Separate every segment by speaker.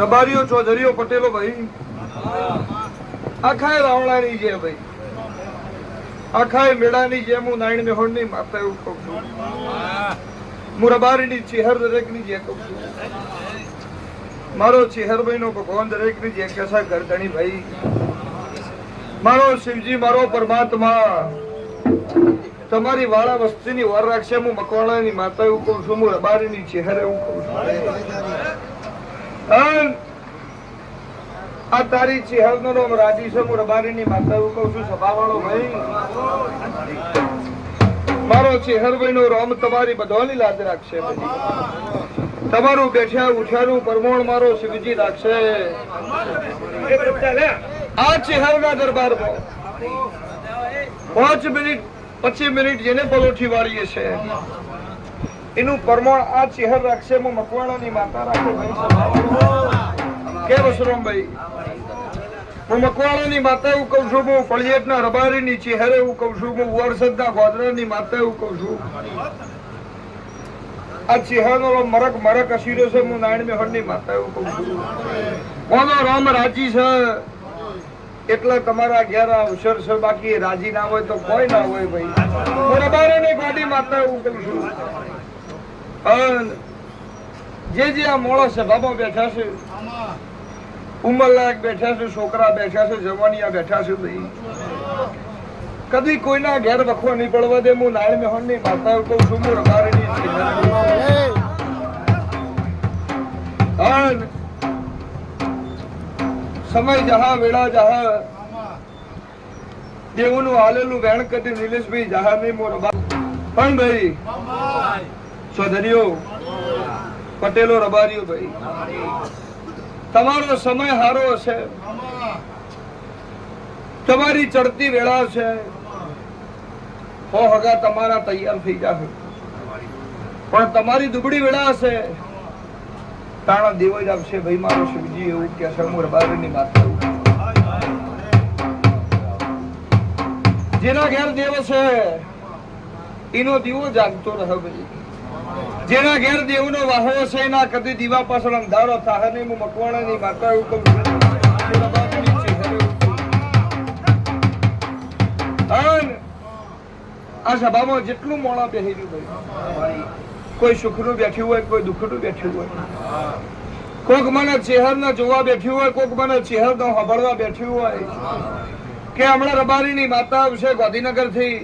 Speaker 1: રબારીઓ, ચૌધરીઓ, પટેલો ભાઈ. આખા રાવણાની છે ભાઈ. આખા મેળાની જેમ હું નાયણ મેહોણની માતા એવું કઉ છું. હું રબારીની ચેહર દરેકની જે કહું છું. મારો ચેહરભાઈ નો ભગવાન દરેકની જે કેસા ગરદણી ભાઈ. મારો શિવજી, મારો પરમાત્મા. તમારી વાળા વસ્તીની વાર રાખશે, હું મકવાણાની માતા એવું કહું છું, હું રબારીની ચેહર એવું કહું છું. અન આ તારી ચેહરનો નામ રાજી છે, હું રબારીની માતા એવું કહું છું, સભાવાળો ભાઈ. મારો ચેહરભાઈ નો રોમ તમારી બધાની લાજ રાખશે તમારું બેઠ્યા ઉઠ્યાનું પરમોણ મારો શિવજી રાખશે. આ ચેહરના દરબારમાં પાંચ મિનિટ, પચીસ મિનિટ જેને પલોઠી વાળીએ છે. એનું પરમાણ આ ચહેર રાખશે હું મકવાણાની માતા રાખે કેમ અસરોમભાઈ હું મકવાણાની માતા એવું કહું છું, હું ફળિયેટના રબારીની ચહેરે એવું કહું છું, હું વરસદના ગોદરાની માતા એવું કહું છું. આ ચહેરાનો મરક મરક અસીરો છે, હું નારાયણ મેહણની માતા એવું કહું છું. કોનો રામ રાજી છે? એટલા તમારા ઘેર અવસર છે, બાકી રાજી ના હોય તો કોઈ ના હોય ભાઈ. હું રબારીની ગાડી માતા એવું કહું છું. જે જે આ મોળો સભામાં બેઠા છે. ઉંમરલાયક બેઠા છે, છોકરા બેઠા છે, જવાનિયા બેઠા છે ભાઈ કદી કોઈના ઘેર વખો નહીં પડવા દે, હું નારાયણ મેહોણની માતા કહું છું, હું રબારીની અન સમય જહા, વેળા જહા. દેવનું હાલેલું વેણ કદી નિલેશભાઈ જહા નહીં મોર પણ ભાઈ ચૌધરીઓ પટેલો રબારીઓ ભાઈ. તમારો સમય હારો હશે. તમારી ચડતી વેળા છે હો હગા તમારા તૈયાર થઈ જશે. પણ તમારી દુબળી વેળા હશે. તાણા દેવ જ આપશે ભાઈ મારો શિવજી, એવું કે છે હું રબારીની વાત કરું જેના ઘેર દેવ છે, એનો દીવો જાગતો રહે ભાઈ. જેના ઘેર દેવનો વાહો છે એના કદી દીવા પાછળ અંધારો થાય નહીં. હું મકવાણાની માતા એવું કહું. અન આ સભામાં જેટલું મોણા રહ્યું ભાઈ કોઈ સુખનું બેઠું હોય, કોઈ દુઃખનું બેઠું હોય. કોક મને ચેહર જોવા બેઠું હોય, કોક મને ચહેર નો સાંભળવા બેઠું હોય. કે હમણાં રબારીની માતા આવશે ગાંધીનગરથી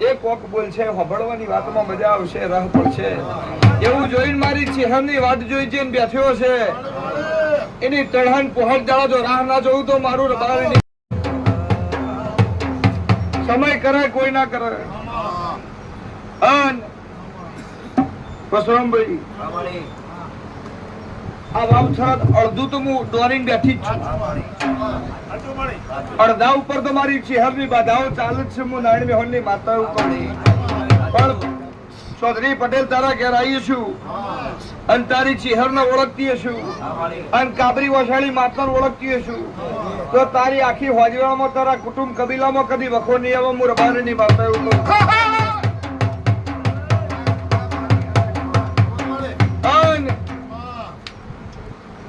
Speaker 1: એ કોક બોલ છે સાંભળવાની વાતમાં મજા આવશે, રહ પડશે. એવું જોઈને મારી ચિહનની વાત જોઈ જઈને બેઠ્યો છે. એની તળહન પહોંચ દાડો જો રાહ ના જોઉં તો મારું રબારીની સમય કરે, કોઈ ના કરે. અન પરશુરામભાઈ આ વાવછરાત અડધું તો હું દોરીને બેઠી જ છું. અડધા ઉપર તો મારી ચેહરની બાધાઓ ચાલે છે, હું નારાયણ મેહોણની માતા ઉપર પણ ચૌધરી પટેલ તારા ઘેર આવી છું. અને તારી ચેહરને ઓળખતી છું અને કાબરી વસાળી માતાને ઓળખતી છું તો તારી આખી હોજવામાં તારા કુટુંબ કબીલામાં કદી વખો નહીં આવે, હું રબારીની માતા એવું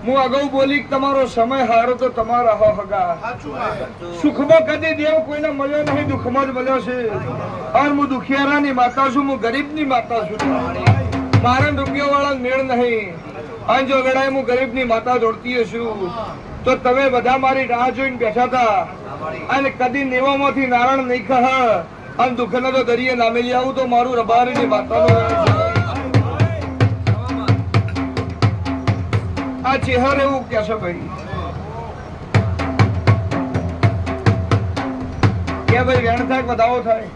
Speaker 1: હું અગાઉ બોલી તમારો સમય હારો તો તમારા હગા. સુખમાં કદી દેવ કોઈને મળ્યો નહીં દુઃખમાં જ મળ્યો છે. અને હું દુખિયારાની માતા છું હું ગરીબની માતા છું. મારા રૂપિયા વાળા મેળ નહીં. અને જો લડાઈ હું ગરીબની માતા જોડતી છું. તો તમે બધા મારી રાહ જોઈને બેઠા હતા. અને કદી નેવામાંથી નારાયણ નહીં ખા અને દુઃખના તો દરિયે નામે લઈ આવું તો મારું રબારીની માતાનો આ ચેહર એવું કે છે ભાઈ? કે ભાઈ વેણ થાય વધાવો થાય?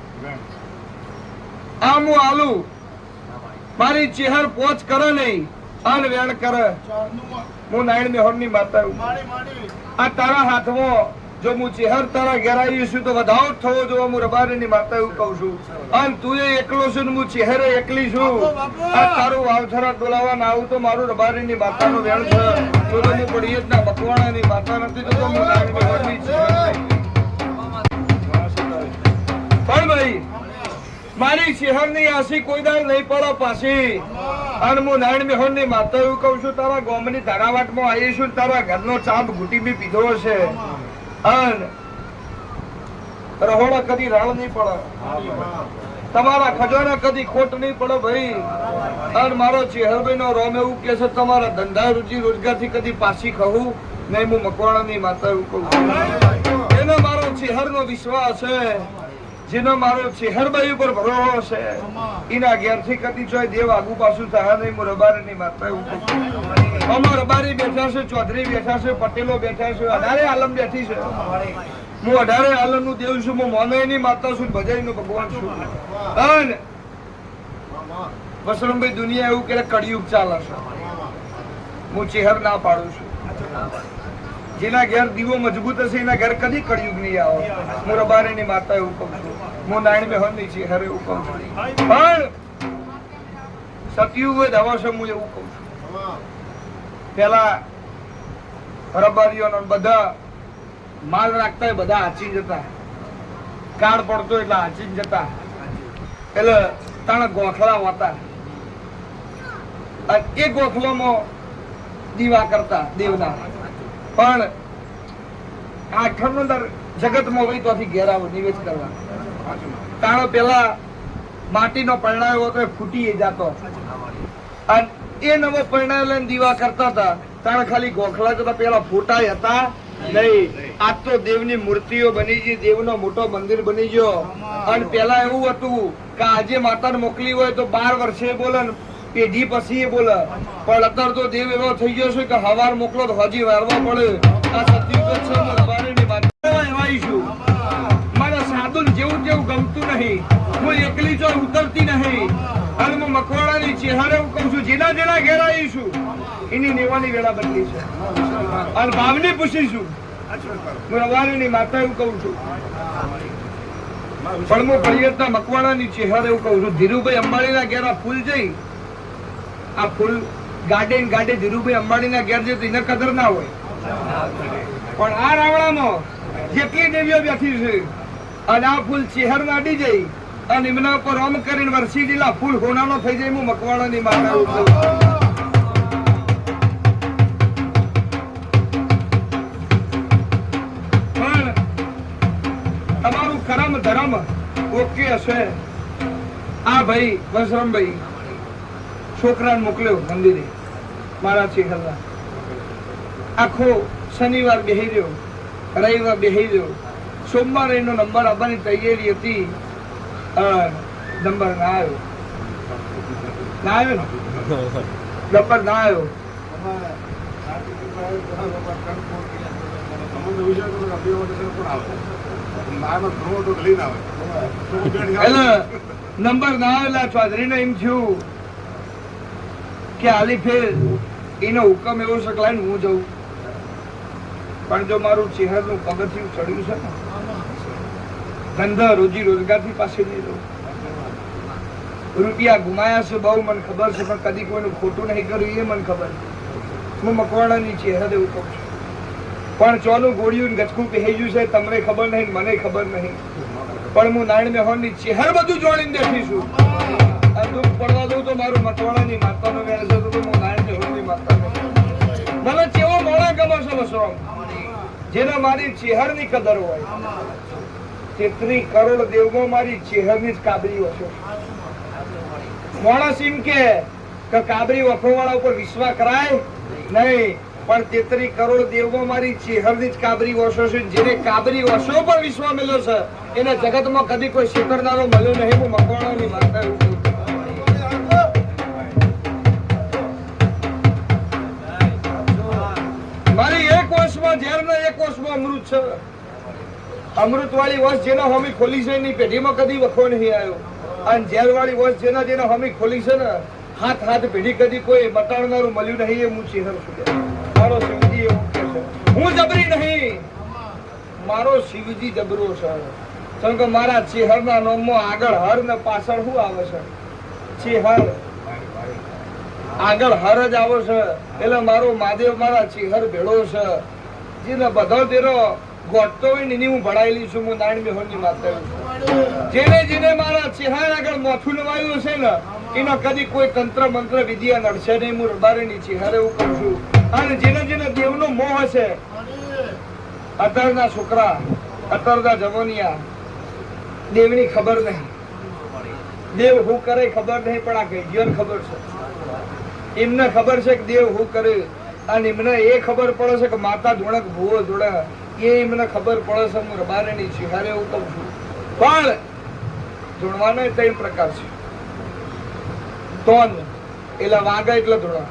Speaker 1: આમ હું આલુ મારી ચેહર પોચ કરે નહીં અન વેણ કરે. હું નાયણ મેહોરની માતા. આ તારા હાથમાં જો હું ચેહર તારા ઘેરાઈ છું તો વધાવ થવો જો હું રબારી ની માતા એવું કહું છું. અને તું એ એકલો છું ને હું ચેહરે એકલી છું. આ તારું વાવથરા ડોલાવા ના આવું તો મારું રબારી ની માતા નું વેણ છે. તો તો હું પડીએ ના મકવાણા ની માતા નથી તો હું ની નહીં. પણ ભાઈ મારી શહેરની આસી કોઈ દાળ નહીં પડો પાછી. અને હું નારાયણ મેહોનની માતા એવું કહું છું તારા ગામની ધારાવાટમાં આવીશું છું તારા ઘરનો ચાંપ ઘૂટી બી પીધો હશે. અને. રહોડા કદી રાળ નહીં પડે. તમારા ખજાના કદી ખોટ નહીં પડે ભાઈ. અને મારો ચેહરભાઈ નો રોમ એવું કે છે, તમારા ધંધા રોજી રોજગારથી કદી પાછી ખવું નહીં, હું મકવાણા ની માતા એવું કહું. એનો મારો ચેહર નો વિશ્વાસ છે, જેનો મારો ચેહરભાઈ ઉપર ભરોસો છે. એના ઘેરથી કદી ચોય દેવ આગુ પાછું થાય નહીં, હું રબારી ની માતા એવું કહું. અમાર રબારી બેઠા છે, ચૌધરી બેઠા છે, પટેલો બેઠા છે, અઢારે આલમ બેઠી છે. હું અઢારે આલમ દેવ છું, હું માતા છું ભજાઈ ભગવાન છું. વસરમભાઈ દુનિયા એવું કે કળિયુગ ચાલે છે. હું ચેહર ના પાડું છું. જેના ઘેર દીવો મજબૂત હશે, એના ઘેર કદી કળિયુગ નહીં આવે. હું રબારી ની માતા એવું કહું છું. હું નાયણ બહેનની ચેહર એવું કહું છું. પણ સતયુગ છે, હું એવું કહું છું. પેલા રબારીઓ બધા માલ રાખતા હોય બધા હાચી જતા. કાળ પડતો એટલે હાચી જતા. એટલે ત્રણ ગોખલા હોતા. એ ગોખલોમાં દીવા કરતા દેવના. પણ આઠમ અંદર જગતમાં હોય તોથી ઘેરાવો નિવેશ કરવા. તાણો પેલા માટીનો પરણાયો હતો એ ફૂટી જતો. અને એ નવો પરણાયો લઈને દીવા કરતા હતા. તાણે ખાલી ગોખલા જતા પેલા ફોટાય હતા. નહીં, આજ તો દેવની મૂર્તિઓ બની ગઈ. દેવનો મોટો મંદિર બની ગયો. અને પેલા એવું હતું કે આજે માતાને મોકલી હોય તો બાર વર્ષે બોલે પેઢી પછી એ બોલે. પણ અત્યારે તો દેવ એવો થઈ ગયો છે કે હવાર મોકલો તો હજી વારવા પડે. આ સત્યુગ છે મને સાધુન જેવું જેવું ગમતું નહીં. હું એકલી જો ઉતરતી નહીં. અને હું હું કહું છું, જેના જેના ઘેર આવીશું એની નેવાની વેળા બદલી છે. અને ભાવને પૂછીશું હું રવારીની માતા એવું કહું છું. પણ હું પરિયતના મકવાડાની ચેહરે એવું કહું છું, ધીરુભાઈ અંબાણીના ઘેર આ ફૂલ જઈ, આ ફૂલ ગાડે ને ગાડે ધીરુભાઈ અંબાણીના ઘેર જઈ તો એને કદર ના હોય. પણ આ રાવણામાં જેટલી દેવીઓ બેઠી છે, અને આ ફૂલ ચેહર નાડી જઈ અને એમના ઉપર ઓમ કરીને વરસી જેલા ફૂલ હોનાનો થઈ જાય હું મકવાડો ની મારા તમારું કરમ ધરમ ઓકે હશે. આ ભાઈ વસરમભાઈ છોકરાને મોકલ્યો મંદિરે મારા ચેહરના આખો શનિવાર બેહી રહ્યો, રવિવાર બેહી રહ્યો. સોમવારે એનો નંબર આપવાની તૈયારી હતી. નંબર ના આવ્યો. ના આવ્યો ને? નંબર ના આવ્યો. નંબર ના આવેલા, ચૌધરીને એમ થયું કે આલી ફેર, એનો હુકમ એવો શકલાય ને હું જઉં. પણ જો મારું ચહેરનું પગથિયું ચડ્યું છે ને ધંધા, રોજી રોજગારથી પાસે નહીં રહું. રૂપિયા ગુમાયા છે બહુ, મને ખબર છે, પણ કદી કોઈનું ખોટું નહીં કર્યું, એ મને ખબર છે. હું મકવાણાની ચહેરા એવું કહું છું. પણ ચોનું ગોળિયું ગચકું પહેર્યું છે, તમને ખબર નહીં, મને ખબર નહીં. પણ હું નારાયણ મેહોનની ચહેર બધું જોડીને દેખી છું. દુઃખ પડવા દઉં તો મારું મકવાડાની માતાનો વેણ છે, તો હું નારાયણ મેહોનની માતાનો મને કેવો મોડા ગમો છે બસરો જેને મારી ચહેરની કદર હોય. તેત્રી કરોડ દેવમાં મારી ચેહરની જ કાબરી વસો. માણસ એમ કે કાબરી વખોવાળા ઉપર વિશ્વાસ કરાય? નહીં, પણ તેત્રી કરોડ દેવમાં મારી ચેહરની જ કાબરી વર્ષો છે. જેને કાબરી વર્ષો પર વિશ્વાસ મળ્યો છે, એને જગતમાં કદી કોઈ શેખરદારો મળ્યો નહીં. હું મકવાણાની માતા એવું મારી એક વર્ષમાં ઝેર ને એક વર્ષમાં અમૃત છે. અમૃત વસ જેનો હોમી ખોલી છે એની પેઢીમાં કદી વખો નહીં આવ્યો. અને ઝેરવાળી વસ જેના જેના હોમી ખોલી છે ને, હાથ હાથ પેઢી કદી કોઈ મટાડનારું મળ્યું નહીં એ હું ચિહર છું મારો શિવજી એવું કે છે. હું જબરી નહીં. મારો શિવજી જબરો છે. કારણ કે મારા ચેહરના નામમાં આગળ હર ને પાછળ શું આવે છે? ચેહર. આગળ હર જ આવો છે. એટલે મારો મહાદેવ, મારા ચેહર ભેળો છે. જેને બધો તેનો ગોઠતો અત્યારના છોકરા અત્યારના જવાનિયા દેવની ખબર નહીં. દેવ હું કરે ખબર નહીં, પણ આ ગઈડિયોને ખબર છે. એમને ખબર છે કે દેવ હું કરે. અને એમને એ ખબર પડે છે કે માતા ધોળક ભૂવો ધોળા એ એમને ખબર પડે છે, હું રબારેની છું હારે એવું કહું છું. પણ ધૂણવાનો ત્રણ પ્રકાર છે. તોન એટલે વાગા એટલે ધોળા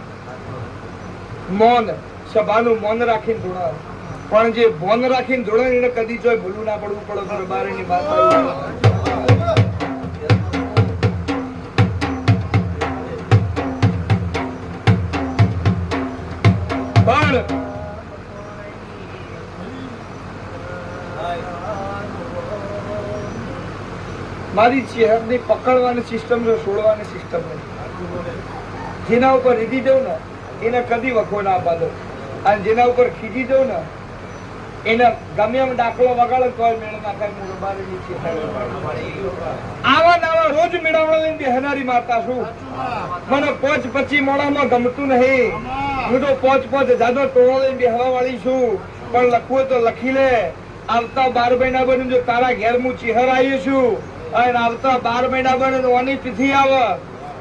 Speaker 1: મૌન, સભાનું મૌન રાખીને ધોળા પણ જે મૌન રાખીને ધોળે એને કદી જોઈ ભૂલું ના પડવું પડે તો રબારેની વાત પણ મારી ચહેરની પકડવાની સિસ્ટમ છે, છોડવાની સિસ્ટમ નથી જેના ઉપર રીધી દઉં ને, એને કદી વખો ના આપવા દઉં અને જેના ઉપર ખીજી દઉં ને, એને ગમે એમ ડાકલો વગાડે તો આવા નાવા રોજ મેળવણા લઈને બેહનારી માતા છું. મને પોચ પચી મોડામાં ગમતું નહીં. હું તો પોચ પોચ જાદો ટોળો લઈને બેહવા વાળી છું. પણ લખવું તો લખી લે. આવતા બાર મહિના બન્યું જો તારા ઘેર હું ચિહર આવી છું. અને આવતા બાર મહિના બને ઓની તિથિ આવે,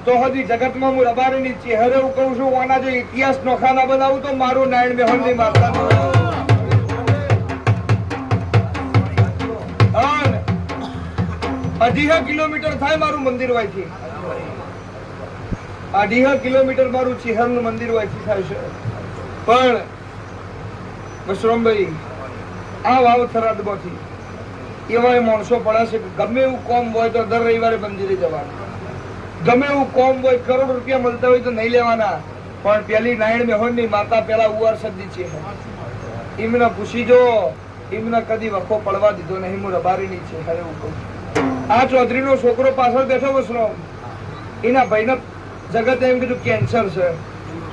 Speaker 1: તો હજી જગતમાં હું રબારીની ચહેરે કહું છું ઓના જો ઇતિહાસ નોખાના બનાવું, તો મારું નારાયણ બેહોનની અને અઢીહ કિલોમીટર થાય મારું મંદિર વાયથી. અઢીહ કિલોમીટર મારું ચિહરનું મંદિર વાયથી થાય છે. પણ મશરૂમભાઈ આ વાવ થરાદમાંથી એવા માણસો પડે છે કે ગમે એવું કોમ હોય તો દર રવિવારે મંદિરે જવાનું. ગમે એવું કોમ હોય, કરોડ રૂપિયા મળતા હોય તો નહીં લેવાના. પણ પેલી નાયણ મેહોનની માતા પેલા ઉવાર સદી છે. એમને પૂછી જો, એમને કદી વખો પડવા દીધો નહીં, હું રબારીની છે હવે હું કહું. આ ચૌધરીનો છોકરો પાછળ બેઠો વસરો એના ભાઈને જગતે એમ કીધું, કેન્સર છે.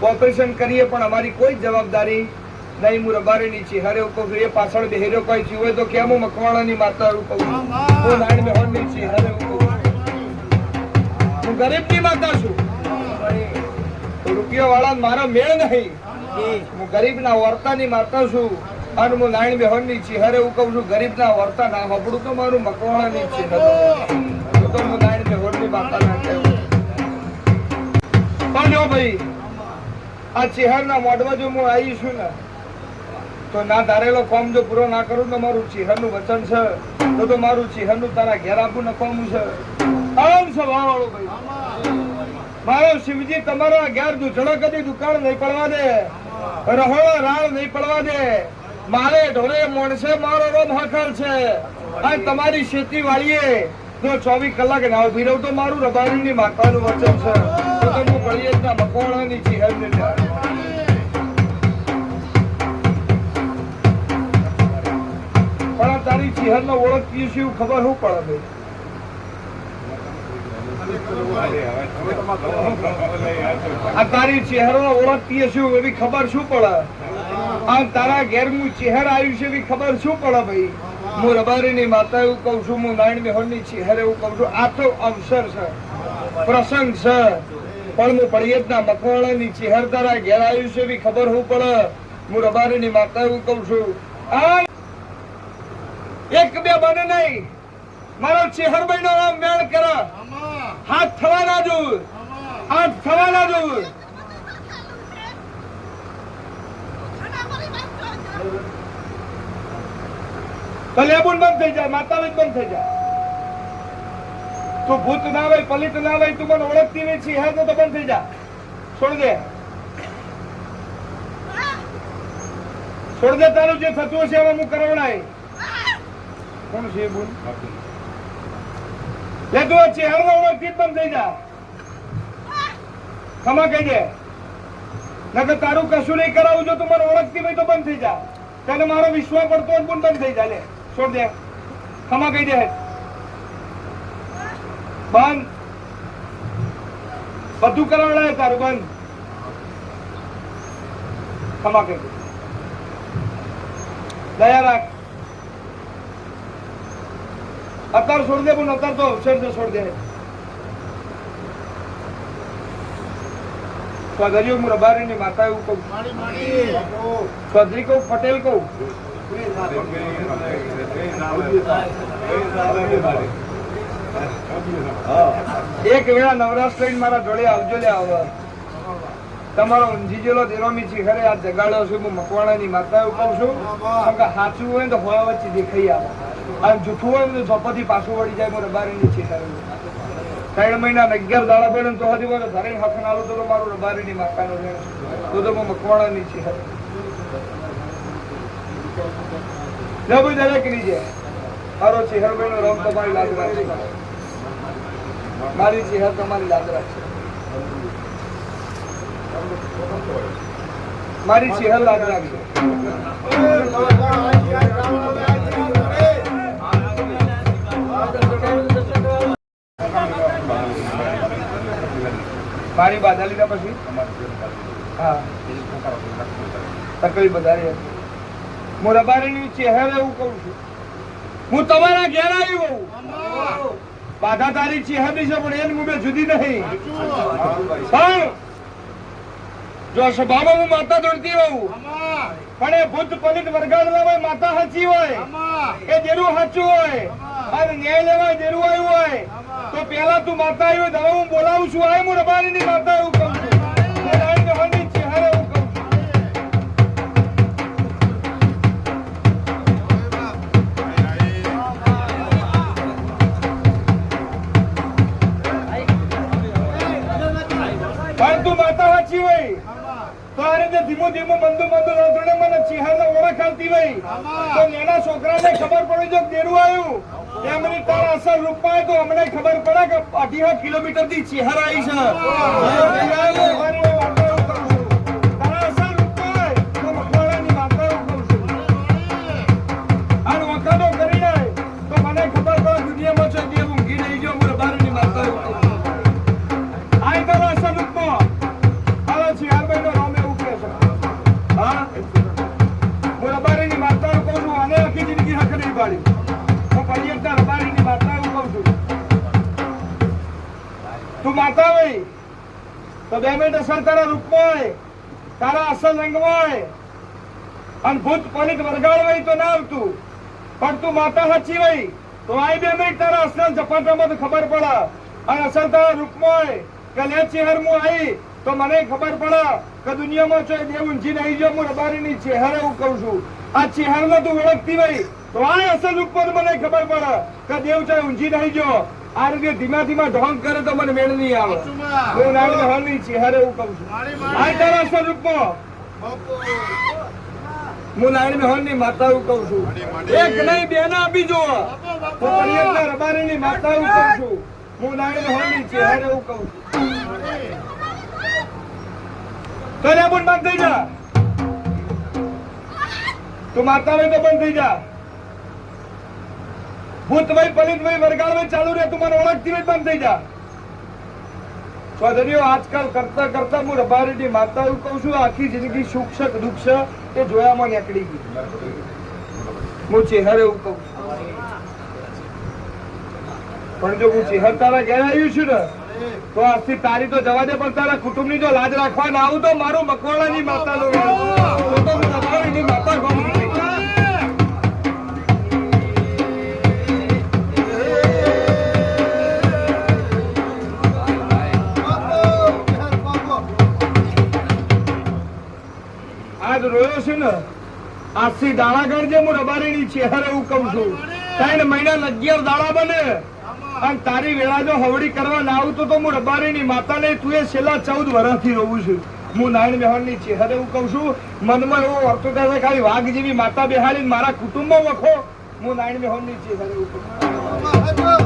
Speaker 1: ઓપરેશન કરીએ, પણ અમારી કોઈ જવાબદારી નહીં હું રબારીની છી. હરે ઉપગ્રહ છું પાછળ બેહેરો કોઈ થયું હોય તો કેમ હું મકવાણાની માતા છું હું નારાયણ મેહોરની છે, હરે છું હું ગરીબની માતા છું. રૂપિયા વાળા મારા મેળ નહીં. હું ગરીબના વર્તાની માતા છું. અને હું નારાયણ બેહોનની હરે એવું કહું છું, ગરીબના વર્તા ના હોપડું તો મારું મકવાણાની છે હું તો હું નારાયણ બેહોનની માતા ના પણ જો ભાઈ, આ ચિહરના મોઢવા જો હું આવી છું ને તો ના ધારેલો કોમ જો પૂરો ના કરું તો મારું ચિહનનું વચન છે. તો તો મારું ચિહનનું તારા ઘેર આપવું નકોમું છે. આમ સ્વભાવવાળો ભાઈ. મારો શિવજી, તમારો ઘેર દૂધણો કદી દુકાળ નહીં પડવા દે. રહોળો રાળ નહીં પડવા દે. મારે ઢોરે મોણસે મારો રોમ હખલ છે. અને તમારી ખેતી વાળીએ જો ચોવીસ કલાક ના ઊભી રહું તો મારું રબારીની માતાનું વચન છે. તો તો હું પળિયેજના મકવાણાની ચિહરને પણ તારી ચિહરનો ઓળખતી છે એવું ખબર શું પડે તારી ચહેરો ઓળખતી હશે એવી ખબર શું પડે? આ તારા ઘેર હું ચહેર આવ્યું છે એવી ખબર શું પડે ભાઈ? હું રબારીની માતા એવું કહું છું, હું નારાયણ મેહોરની ચહેર એવું કહું છું. આ તો અવસર છે, પ્રસંગ છે. પણ હું પડિયતના મકવાણાની ચહેર તારા ઘેર આવ્યું છે એવી ખબર શું પડે? હું રબારીની માતા એવું કહું છું. આ એક બે બને નહીં. મારો ચેહરભાઈ ભાઈ નો નામ મેળ કર. હાથ થવાના ના હાથ થવાના જોવું તો લેબુન બંધ થઈ જાય માતા બંધ થઈ જાય. તું ભૂત ના હોય, પલિત ના હોય, તું મને ઓળખતી નહીં છે હા તો બંધ થઈ જા. છોડ દે છોડ દે તારું જે થતું હશે એમાં હું કરવડાય. કોણ છે બોલ? લે તો ચહેરો ઓળખતી જ બંધ થઈ જા ખમા કહી દે. નકર તારું કશું નહીં કરાવું, જો તું મને ઓળખતી હોય તો બંધ થઈ જા. તને મારો વિશ્વાસ પડતો હોય પણ બંધ થઈ જા, લે. છોડ દે. ખમા કહી દે. બંધ. બધું કરાવડાય તારું, બંધ. ખમા કહી દે. દયા રાખ. અત્યારે છોડી દે પણ અત્યારે તો અક્ષર છે છોડી દે. ચૌધરીઓ હું રબારીની માતા એવું કહું ચૌધરી કહું પટેલ કહું. એક વેળા નવરાશ લઈને મારા જોડે આવજો લે આવો. તમારો ઊંઝી જેલો દેરોમી છે ખરે આ જગાડ્યો છું હું મકવાણાની માતા એવું કહું છું. કે સાચું હોય તો હોવા વચ્ચે દેખાઈ આવે. અને જૂઠું હોય ને તો ચોપથી પાછું વળી જાય, મારે છે ખરે ત્રણ મહિના અગિયાર દાડા પડે તો હજી મારે ધરે હક નાલું તો મારું રબારીની માતાનો છે. તો તો હું મકવાણાની છે. ભાઈ દરેકની છે? મારો ચેહર ભાઈનો રંગ તમારી લાજ રાખશે મારી ચેહર તમારી લાદ રાખશે મારી ચેહર લાદ રાખશે મારી બાધા લીધા પછી? હા. તકલીફ વધારે હું રબારીની ચહેર એવું કહું છું. હું તમારા ઘેર આવી હોઉં. બાધા તારી ચહેરની છે પણ એની મુંબે જુદી નહીં. પણ જો સભામાં હું માતા દોડતી હોઉં. પણ એ ભૂત પલિત વરગાડવા હોય માતા સાચી હોય એ જેરું સાચું હોય અને ન્યાય લેવા જેરું આવ્યું હોય તો પેલા તું માતા આવ્યો હવે હું બોલાવું છું. આય હું રબારીની માતા એવું કહું એવું છું. પણ તું માતા સાચી હોય તો આ રીતે ધીમું ધીમું મંદુ મંદુ આવતી હોય તો નાના છોકરાને ખબર પડી જો કે દેરું આવ્યું એમની તાર અસર રૂપમાં હોય તો અમને ખબર પડે કે અઢી કિલોમીટરથી ચિહાર આવી છે. પાડી હું પર્યટન રબારીની વાર્તાઓ કહું છું. તું માતા હોય, તો બે મિનિટ અસર તારા રૂપમાં હોય, તારા અસલ રંગમાં હોય. અને ભૂત પલિત વરગાડ હોય તો ના આવતું. પણ તું માતા સાચી હોય, તો આય બે મિનિટ તારા અસલ ઝપાટામાં તો ખબર પડે. અને અસલ તારા રૂપમાં હોય, કે લે ચહેર હું આવી તો મને ખબર પડે કે દુનિયામાં છો દેવ ઊંચી નહીં જો હું રબારીની ચહેર એવું કહું છું. આ ચહેરને તું ઓળખતી હોય તો આ અસર ઉપર મને ખબર પડે કે દેવ છે ઊંચી નહીં જો આ રીતે ધીમા ધીમા ઢોંગ કરે તો મને મેળ નહીં આવે. હું નાની હાલની ચહેર હું કહું છું. આ તારા અસર ઉપર. હું નારાયણ મેહોલની માતા કહું છું. એક નહીં બે ના આપી જો હું રબારી રબારીની માતા કહું છું. હું નારાયણ મેહોલની ચહેર હું કહું છું. કરે પણ બંધ થઈ જા. તું માતા તો બંધ થઈ જા. ભૂતભાઈ પલિતભાઈ વરગાડભાઈ ચાલુ રહે તું મને ઓળખતી હોય બંધ થઈ જા. ચૌધરીઓ આજકાલ કરતા કરતા હું રબારીની માતા એવું કહું છું આખી જિંદગી સુખ છે દુઃખ છે એ જોયામાં નીકળી ગઈ હું ચેહર એવું કહું પણ જો હું ચેહર તારા ઘેર આવ્યું છું ને તો આજથી તારી તો જવા દે પણ તારા કુટુંબની જો લાજ રાખવા ના આવું તો મારું મકવાણાની માતા નો માતા કહું આજ રોયો છે ને? આજથી દાડા ગણજે હું રબારીની ચહેરે હું કહું છું. ત્રણ મહિના અગિયાર દાડા બને. અને તારી વેળા જો હવડી કરવા ના આવું તો હું રબારીની માતા ને તું એ છેલ્લા ચૌદ વર્ષથી રહું છું. હું નારાયણ બેહારની ચેહર એવું કહું છું. મનમાં એવો વર્તો થાય ખાલી વાઘ જેવી માતા બેહાડીને મારા કુટુંબમાં વખો. હું નારાયણ બેહારની ચહેરે હું કહું છું.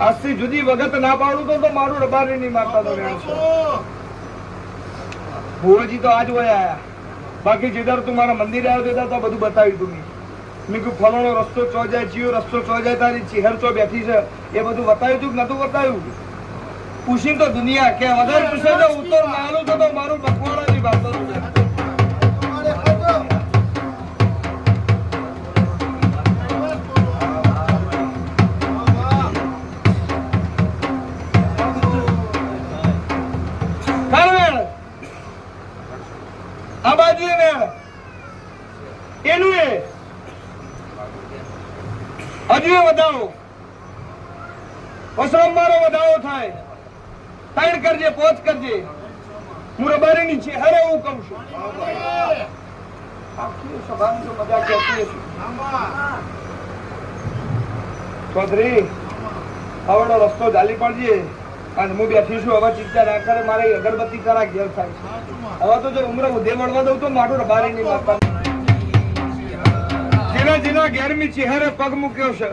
Speaker 1: આજથી જુદી વગત ના પાડું તો મારું રબારીની માતાનો વેણ છે. ભુવાજી તો આજ વયા આયા. બાકી જેદાર તું મારા મંદિરે આવ્યો તેદાર તો બધું બતાવ્યું તું મેં. કીધું, ફલાણો રસ્તો ચો જાય, જીઓ રસ્તો ચો જાય, તારી ચીહર ચો બેઠી છે. એ બધું બતાવ્યું તું કે નતું બતાવ્યું? પૂછીને તો દુનિયા કે વધારે પૂછે તો ઉત્તર માનું તો મારું બકવાડાની બાબત કરજે પોચ કરજે. હું રબારીની છે એવું કહું છું. રસ્તો ચાલી પડજે. અને હું બેઠી છું, હવે ચિંતા ના મારે અગરબત્તી કરા ઘેર થાય હવે તો જો ઉમરે ઉદે વળવા દઉં તો માટું રબારી નહીં મારતા જેના જેના ઘેરમી ચહેરે પગ મૂક્યો છે.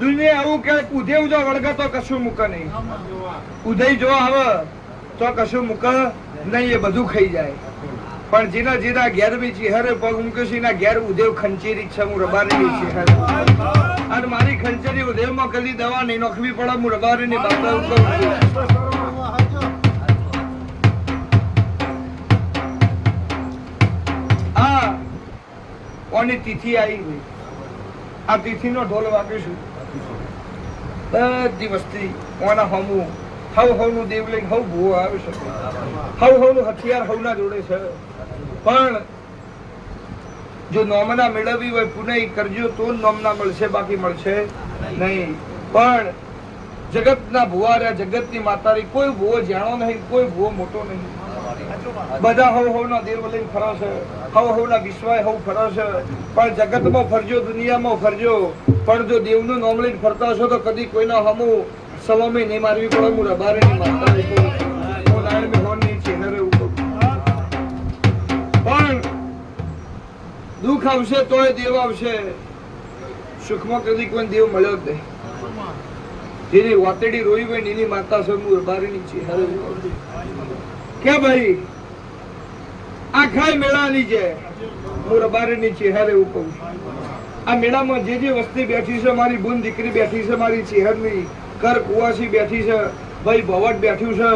Speaker 1: દુનિયા એવું કે ઉધે જો વળગે તો કશું મૂકે નહીં. ઉધે જો આવે તો કશું મૂકે નહીં, એ બધું ખાઈ જાય. પણ જીના જીના બી ચહેરે પગ મૂક્યો છે, એના ઘેર ઉદેવ ખંચેરી છે, હું રબારી ચહેરે. અને મારી ખંચેરી ઉદેવમાં કદી દવા નહીં નોખવી પડે, હું રબારી ની બાબા કોની તિથિ આવી ગઈ. આ તિથિ નો ઢોલ વાગીશું. બધી વસ્તી કોના હમું? હવ હવનું દેવ લઈને હવ ભૂવો આવી શકે. હવ હવનું હથિયાર હવના જોડે છે. પણ જો નોમના મેળવવી હોય પુનઃ કરજો તો નોમના મળશે, બાકી મળશે નહીં. પણ જગતના ભુવા રહ્યા જગતની માતારી કોઈ ભૂવો જાણો નહીં, કોઈ ભૂવો મોટો નહીં. બધા હવ હવના દેવ લઈને ફરો છે. હવ હવના વિશ્વાય હવ ફરો છે. પણ જગતમાં ફરજો, દુનિયામાં ફરજો. પણ જો દેવનું નામ લઈને ફરતા છો તો કદી કોઈના હમું સલામી નહીં મારવી પડે હું રબારે નહીં મારતા દુઃખ આવશે તોય દેવ આવશે. સુખમાં કદી કોઈ દેવ મળ્યો જ નહીં. જેની વાતેડી રોઈ હોય એની માતા છે હું રબારીની છું. કે ભાઈ, આખા મેળાની છે હું રબારીની ચહેરે એવું કહું આ મેળામાં જે જે વસ્તી બેઠી છે, મારી બુન દીકરી બેઠી છે, મારી ચેહરની કર કુવાસી બેઠી છે, ભાઈ ભવટ બેઠ્યું છે,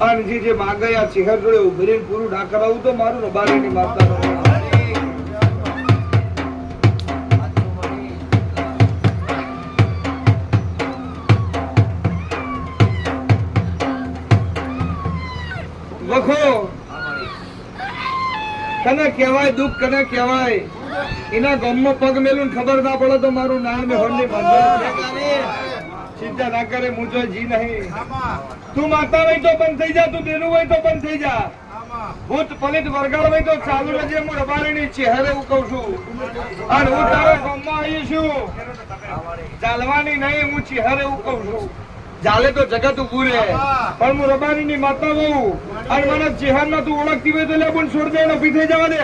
Speaker 1: અને જે જે માગે આ ચહેર જોડે ઉભરીને પૂરું ના કરાવું તો મારું રબારીની માતા કને કહેવાય, દુઃખ કને કહેવાય. એના ગામમાં પગ મેલું ખબર ના પડે તો મારું નામ હોરની ચિંતા ના કરે, હું જો જી નહીં. તું માતા હોય તો બંધ થઈ જા, તું દેનું હોય તો બંધ થઈ જા. ભૂત પલિત વરગાડ હોય તો ચાલુ રહેજે હું રબારીની ચહેરે હું કઉ છું. અને હું તારા ગામમાં આવી છું ચાલવાની નહીં, હું ચહેરે હું કઉ છું. ચાલે તો જગત ઉભું પણ હું રબારી ની માતા બહુ અને મને ચહેર તું ઓળખતી હોય તો લે બુન છોડ દે ઊભી થઈ જવા દે.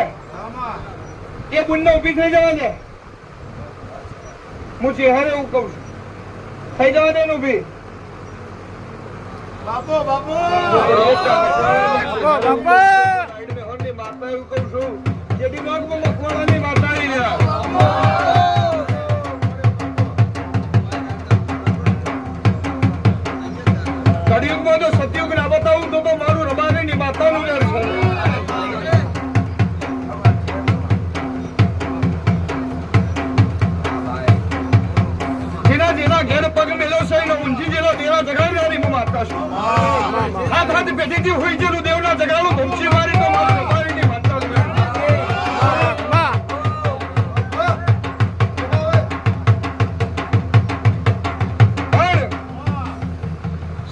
Speaker 1: એ બુન ને ઊભી થઈ જવા દે. હું ચહેરે એવું કઉ છું. થઈ જવા દે ઊભી
Speaker 2: બાપો બાપો.
Speaker 1: બાપો. મેં માતા એવું કઉ છું. જેથી માતા આવી રહ્યા કળિયુગમાં જો સતયુગ ના બતાવું તો તો મારું રબારીની માતાનું ડર છે. જેના ઘેર પગ મેલો છે, એનો ઊંઝી જેલો હાથ હાથ પેઢીથી હોઈ જેલું દેવના જગાડું ધમકી મારી તો મારું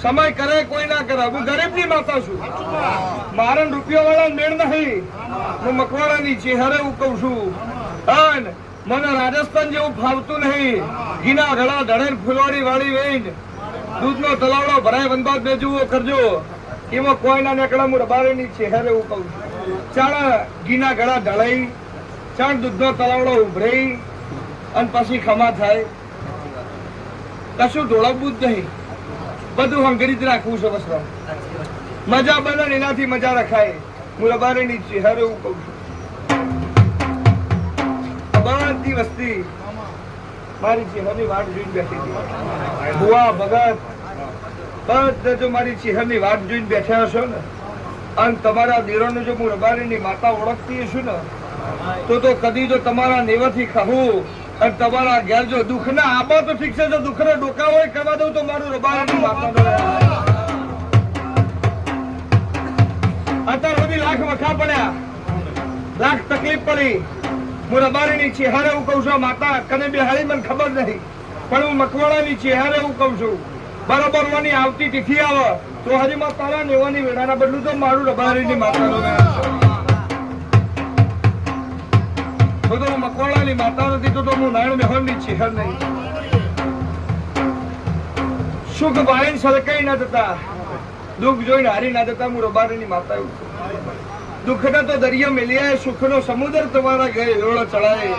Speaker 1: સમય કરે, કોઈ ના કરે. હું ગરીબની માતા છું. મારા રૂપિયા વાળા મેળ નહીં. હું મકવાડાની ચહેરે હું કઉ છું મને રાજસ્થાન જેવું ફાવતું નહીં. ઘીના ગળા ધડે ફૂલવાડી વાળી વેઈન દૂધનો તલાવડો ભરાય વનબાદ બે જુઓ કરજો. એમાં કોઈના નીકળે હું રબારીની ચહેરે હું કઉ છું. ચાણ ઘીના ગળા ઢળાઈ ચાણ દૂધનો તલાવડો ઉભરાઈ, અને પછી ખમા થાય. કશું ઢોળવવું જ નહીં. બધું હંગરી જ રાખવું છે બસ મજા બને એનાથી મજા રખાય. હું રબારીની ચહેરે એવું કઉ છું. બધી વસ્તી મારી ચહેરની વાટ જોઈને બેઠી હતી. ભગત, બધા જો મારી ચહેરની વાટ જોઈને બેઠા હશો ને, અને તમારા દેરોને જો હું રબારીની માતા ઓળખતી છું ને, તો તો કદી જો તમારા નેવાથી ખાવું અને તમારા ઘેર જો દુઃખ ના આબા તો ઠીક છે, જો દુઃખ ને ડોકા હોય કરવા દઉં તો મારું રબારીની માતા અત્યાર બધી લાખ વખા પડ્યા. લાખ તકલીફ પડી. હું રબારીની હારે હું કહું છું, માતા, કને બિહારી મને ખબર નહીં. પણ હું મથવાળાની છીએ હારે એવું કહું છું. બરોબર વાની આવતી તિથિ આવે, તો હજી માં તારા નેવાની વેળાના બદલું તો મારું રબારીની માતાનો તો તો માતા નથી, તો તો હું નારાયણ મેહોરની ચહેર નહીં. સુખ ભાઈ સલકાઈ ના જતા દુઃખ જોઈને હારી ના જતા હું રબારીની માતા એવું દુઃખના તો દરિયા મેલિયા સુખનો સમુદ્ર તમારા ઘરે વેળો ચડાય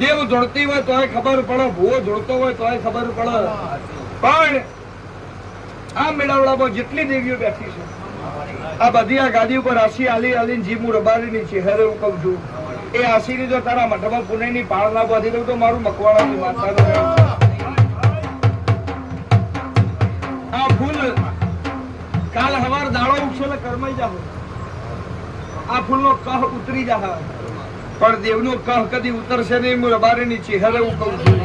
Speaker 1: દેવ જોડતી હોય તોય ખબર પડે, ભૂવો જોડતો હોય તોય ખબર પડે. પણ આ મેળાવડામાં જેટલી દેવીઓ બેઠી છે, આ બધી આ ગાદી ઉપર આશી આલી આલીને જીમુ રબારીની ચહેરે હું કહું છું. એ આશીની જો તારા મઠમાં પુણેની પાળ ના બાંધી દઉં તો મારું મકવાણાની છે. આ ફૂલ કાલ હવાર દાળો ઉગશે એટલે કરમાઈ જાવ આ ફૂલનો કહ ઉતરી જા પણ દેવનો કહ કદી ઉતરશે નહીં, હું રબારીની ચહેરે હું કહું છું.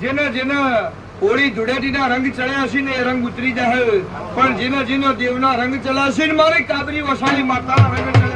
Speaker 1: જેને જેના હોળી ધૂળેટીના રંગ ચડ્યા છે ને એ રંગ ઉતરી જાય પણ જેના જેના દેવના રંગ ચલાશે ને મારી કાબરી વસાણી માતાના રંગ